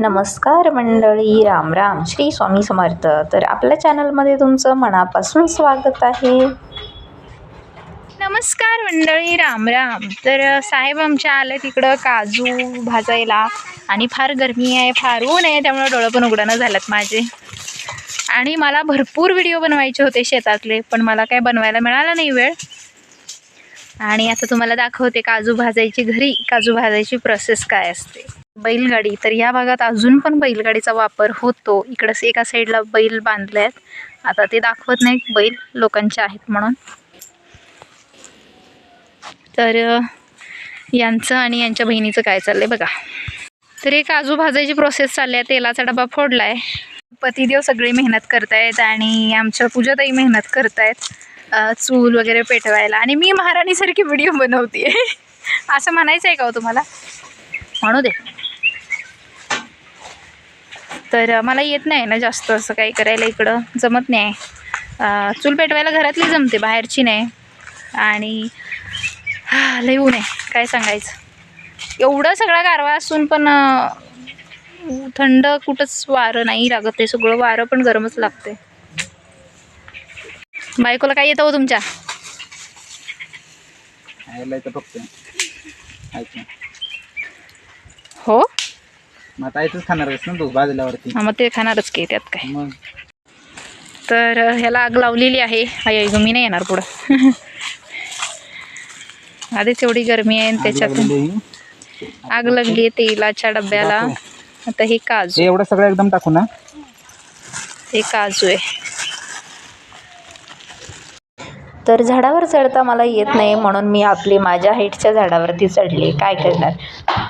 नमस्कार मंडळी राम राम. श्री स्वामी समर्थ. तर आपल्या चॅनलमध्ये तुमचं मनापासून स्वागत आहे. नमस्कार मंडळी राम राम. तर साहेब आमच्या आले तिकडं काजू भाजायला आणि फार गरमी आहे फार ऊन आहे त्यामुळे डोळं पण उघडणं झालं माझे. आणि मला भरपूर व्हिडिओ बनवायचे होते शेतातले पण मला काय बनवायला मिळाला नाही वेळ. आणि आता तुम्हाला दाखवते काजू भाजायची घरी काजू भाजायची प्रोसेस काय असते. बैलगाडी. तर या भागात अजून पण बैलगाडीचा वापर होतो. इकडंच एका साईडला बैल बांधले आहेत आता ते दाखवत नाहीत बैल लोकांचे आहेत म्हणून. तर यांचं आणि यांच्या बहिणीचं काय चाललंय बघा. तर हे काजू भाजायची प्रोसेस चालली आहे तेलाचा डबा फोडला आहे पतिदेव सगळी मेहनत करतायत आणि आमच्या पूजाताई मेहनत करतायत. चूल वगैरे पेटवायला. आणि मी महाराणीसारखी व्हिडिओ बनवते असं म्हणायचं आहे का हो तुम्हाला? म्हणू दे. तर मला येत नाही ना जास्त असं काही करायला इकडं. जमत नाही. चूल पेटवायला घरातली जमते बाहेरची नाही. आणि हा, लय ऊन आहे. काय सांगायचं? एवढं सगळा गारवा असून पण थंड कुठंच वारं नाही लागत ते सगळं वारं पण गरमच लागते बायकोला काय येतं हो तुमच्या? हो? मग आता ना तू हा, मग ते खाणारच की त्यात काय. मग? तर अ, ह्याला आग लावलेली आहे. आई ग मी नाही येणार पुढं. आधीच एवढी गरमी आहे आणि लागलेली आहे. आग लागली आहे तेलाच्या डब्याला. आता हे काजू. हे एवढं सगळं एकदम टाकू ना? हे काजू आहे. तर झाडावर चढता मला येत नाही म्हणून मी आपली माझ्या हाईटच्या झाडावरती चढले. काय करणार?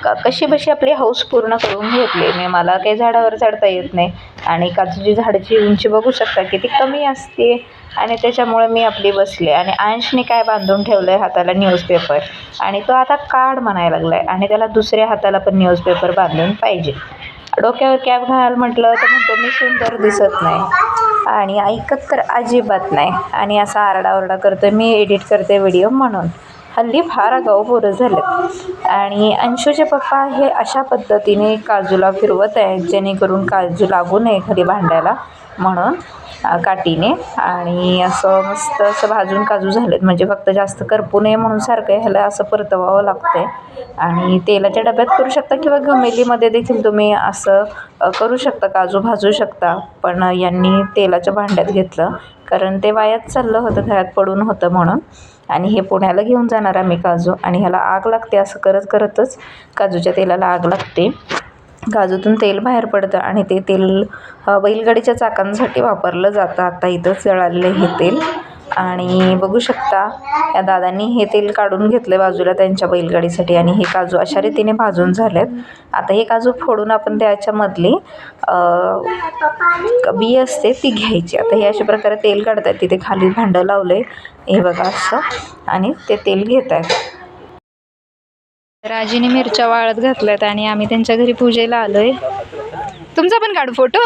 क कशी बशी आपली हौस पूर्ण करून घेतली. मी मला काही झाडावर चढता येत नाही. आणि काजूची झाडाची उंची बघू शकता किती कमी असते. आणि त्याच्यामुळे मी आपली बसले. आणि अंशने काय बांधून ठेवलं आहे हाताला न्यूजपेपर आणि तो आता काढ म्हणायला लागला आहे आणि त्याला दुसऱ्या हाताला पण न्यूजपेपर बांधून पाहिजे. डोक्यावर कॅप घाल म्हटलं तर म्हणतो मी सुंदर दिसत नाही. आणि ऐकत तर अजिबात नाही. आणि असा आरडाओरडा करतो मी एडिट करते व्हिडिओ म्हणून. हल्ली फार आगाऊ पोरं झालेत. आणि अंशूचे पप्पा हे अशा पद्धतीने काजूला फिरवत आहेत जेणेकरून काजू लागू नये खाली भांड्याला. म्हणून काठीने. आणि असं मस्त असं भाजून काजू झालेत. म्हणजे फक्त जास्त करपू नये म्हणून सारखं ह्याला असं परतवावं लागतं आहे आणि तेलाच्या डब्यात करू शकता किंवा गमेलीमध्ये देखील तुम्ही असं करू शकता. काजू भाजू शकता. पण यांनी तेलाच्या भांड्यात घेतलं. कारण ते वायात चाललं होतं घरात पडून होतं म्हणून. आणि हे पुण्याला घेऊन जाणार आम्ही काजू. आणि ह्याला आग लागते असं करत करतच काजूच्या तेलाला आग लागते. काजूतून तेल बाहेर पडतं आणि ते तेल बैलगाडीच्या चाकांसाठी वापरलं जातं. आता इथं जळालेलं हे तेल. आणि बघू शकता या दादांनी हे तेल काढून घेतलं बाजूला त्यांच्या बैलगाडीसाठी आणि हे काजू अशा रीतीने भाजून झालेत. आता हे काजू फोडून आपण त्याच्यामधली बी असते ती घ्यायची. आता हे अशा प्रकारे तेल काढतात तिथे खाली भांडं लावलं आहे हे बघा असं. आणि ते तेल घेत आहेत राजीने मिरच्या वाळत घातल्यात आणि आम्ही त्यांच्या घरी पूजेला आलोय. तुमचा पण काढू फोटो?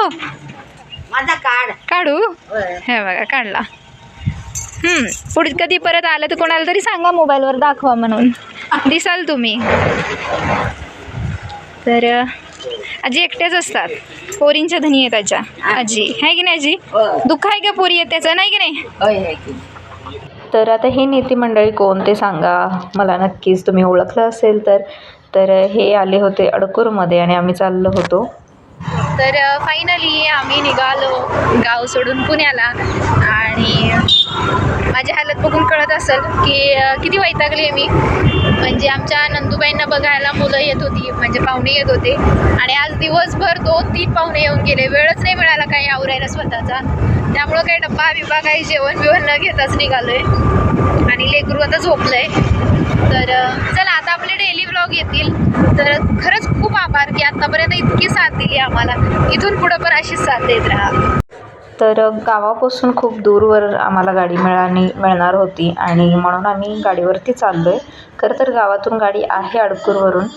माझा कार्ड काढू? हे बघा काढला. हम्म पुढे कधी परत आलं तर कोणाला तरी सांगा मोबाईलवर दाखवा म्हणून. दिसाल तुम्ही. तर आजी एकट्याच असतात. पोरींच्या धनी आहे त्याच्या आजी. आहे की नाही आजी? दुःख आहे का पोरी आहे त्याचं नाही की नाही? तर आता हे नेते मंडळी कोण ते सांगा. मला नक्कीच तुम्ही ओळखलं असेल तर. तर हे आले होते अडकूरमध्ये आणि आम्ही चाललो होतो. तर फायनली आम्ही निघालो गाव सोडून पुण्याला. आणि माझी हालत बघून कळत असेल की किती वैतागली आहे मी. म्हणजे आमच्या नंदूबाईंना बघायला मुलं येत होती म्हणजे पाहुणे येत होते. आणि आज दिवसभर दोन तीन पाहुणे येऊन गेले. वेळच नाही मिळाला काही आवरायला स्वतःचा. त्यामुळं काही डब्बा बिब्बा काही जेवण बिवण न घेताच निघालोय. आणि लेकरू आता झोपलंय. तर चला आता आपले डेली ब्लॉग येतील. तर खरंच खूप आभार की आतापर्यंत इतकी साथ दिली आम्हाला. इथून पुढं पण अशीच साथ देत राहा. तर गावापासून खूप दूरवर आम्हाला गाडी मिळाली मिळणार होती. आणि म्हणून आम्ही गाडीवरती चाललो आहे खरं तर गावातून गाडी आहे अडकूरवरून.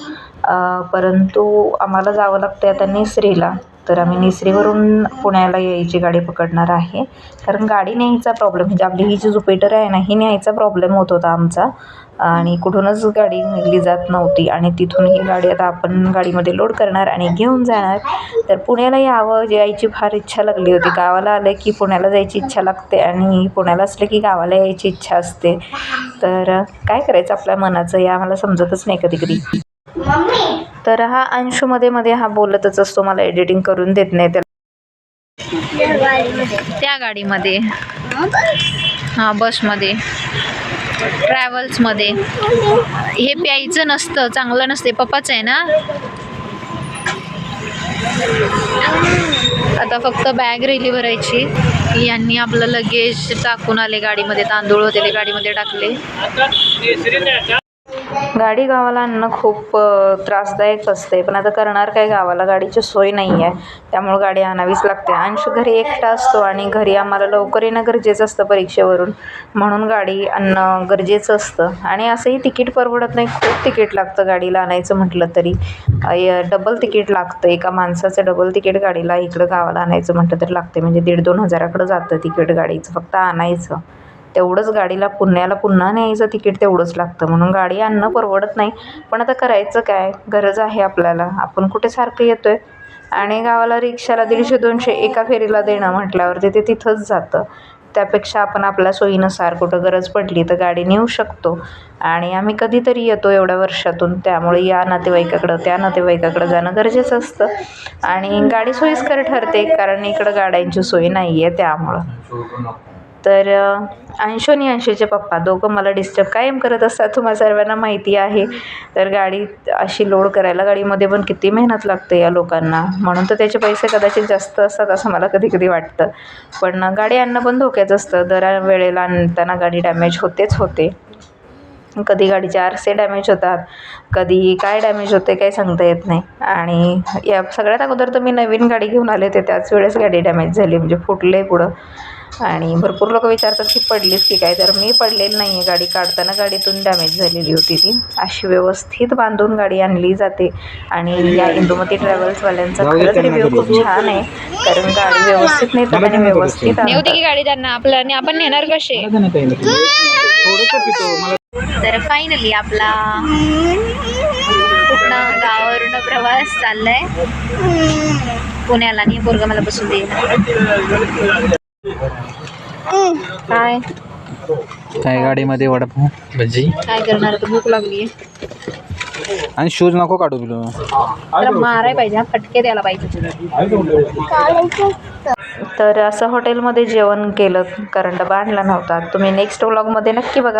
परंतु आम्हाला जावं लागतं आहे आता निसरीला. तर आम्ही निसरीवरून पुण्याला यायची गाडी पकडणार आहे. कारण गाडी न्यायचा प्रॉब्लेम म्हणजे आपली ही जी जुपिटर आहे ना ही न्यायचा प्रॉब्लेम होत होता आमचा. आणि कुठूनच गाडी निघली जात नव्हती. आणि तिथून ही गाडी आता आपण गाडीमध्ये लोड करणार आणि घेऊन जाणार. तर पुण्याला यावं यायची फार इच्छा लागली होती. गावाला आलं की पुण्याला जायची इच्छा लागते आणि पुण्याला असलं की गावाला यायची इच्छा असते. तर काय करायचं आपल्या मनाचं या मला समजतच नाही कधी कधी तर हा अंशू मध्ये मध्ये हा बोलतच असतो मला एडिटिंग करून देत नाही त्याला. त्या गाडीमध्ये. हां बसमध्ये ट्रॅव्हल्समध्ये हे प्यायचं नसतं चांगलं नसते. पप्पाच आहे ना? आता फक्त बॅग रेली भरायची. यांनी आपलं लगेज टाकून आले गाडीमध्ये तांदूळ होते ते गाडीमध्ये टाकले. गाडी गावाला आणणं खूप त्रासदायक असते. पण आता करणार काय गावाला? गाडीची सोय नाही आहे त्यामुळं गाडी आणावीच लागते. अंश घरी एकटा असतो आणि घरी आम्हाला लवकर येणं गरजेचं असतं परीक्षेवरून. म्हणून गाडी आणणं गरजेचं असतं. आणि असंही तिकीट परवडत नाही. खूप तिकीट लागतं गाडीला आणायचं म्हटलं तरी. डबल तिकीट लागतं. एका माणसाचं डबल तिकीट गाडीला इकडं गावाला आणायचं म्हटलं तरी लागते. म्हणजे दीड दोन हजाराकडं जातं तिकीट गाडीचं. फक्त आणायचं. तेवढंच गाडीला पुण्याला पुन्हा न्यायचं तिकीट तेवढंच लागतं. म्हणून गाडी आणणं परवडत नाही. पण आता करायचं काय? गरज आहे आपल्याला. आपण कुठे सारखं येतो आहे आणि गावाला रिक्षाला दीडशे दोनशे एका फेरीला देणं म्हटल्यावर ते तिथंच जातं. त्यापेक्षा आपण आपल्या सोयीनुसार कुठं गरज पडली तर गाडी नेऊ शकतो. आणि आम्ही कधीतरी येतो एवढ्या वर्षातून. त्यामुळे या नातेवाईकाकडं त्या नातेवाईकाकडं जाणं गरजेचं असतं. आणि गाडी सोयीस्कर ठरते कारण इकडं गाड्यांची सोय नाही आहे त्यामुळं. तर अंशू आणि अंशूचे पप्पा दोघं मला डिस्टर्ब कायम करत असतात. तुम्हाला सर्वांना माहिती आहे. तर गाडी अशी लोड करायला गाडीमध्ये पण किती मेहनत लागते या लोकांना. म्हणून तर त्याचे पैसे कदाचित जास्त असतात असं मला कधी कधी वाटतं. पण गाडी आणणं पण धोक्याचं असतं. दर वेळेला आणताना गाडी डॅमेज होतेच होते. कधी गाडीचे आरसे डॅमेज होतात. कधी काय डॅमेज होते काही सांगता येत नाही. आणि या सगळ्यात अगोदर तर मी नवीन गाडी घेऊन आले होते. त्याच वेळेस गाडी डॅमेज झाली. म्हणजे फुटले पुढं. आणि भरपूर लोक विचारतात की पडलीच की काय? तर मी पडलेली नाही आहे गाडी काढताना गाडीतून डॅमेज झालेली होती ती. अशी व्यवस्थित बांधून गाडी आणली जाते. आणि या इंदुमती ट्रॅव्हल्सवाल्यांचा खरंच रिव्ह्यू खूप. छान आहे. कारण गाडी व्यवस्थित नेतात आणि व्यवस्थित की गाडी त्यांना आपल्या आणि आपण नेणार कसे? तर फायनली आपला पूर्ण गावावरून प्रवास चाललाय. पुण्याला. आणि पोरगा मला बसून देईल काय काय गाडीमध्ये वडापाव? भजी. काय करणार? भूक लागली आणि शूज नको काढू तुला. माराय पाहिजे हा, फटके द्यायला पाहिजे. तर असं हॉटेलमध्ये जेवण केलं कारण डबा आणला नव्हता. तुम्ही नेक्स्ट व्लॉगमध्ये नक्की बघा.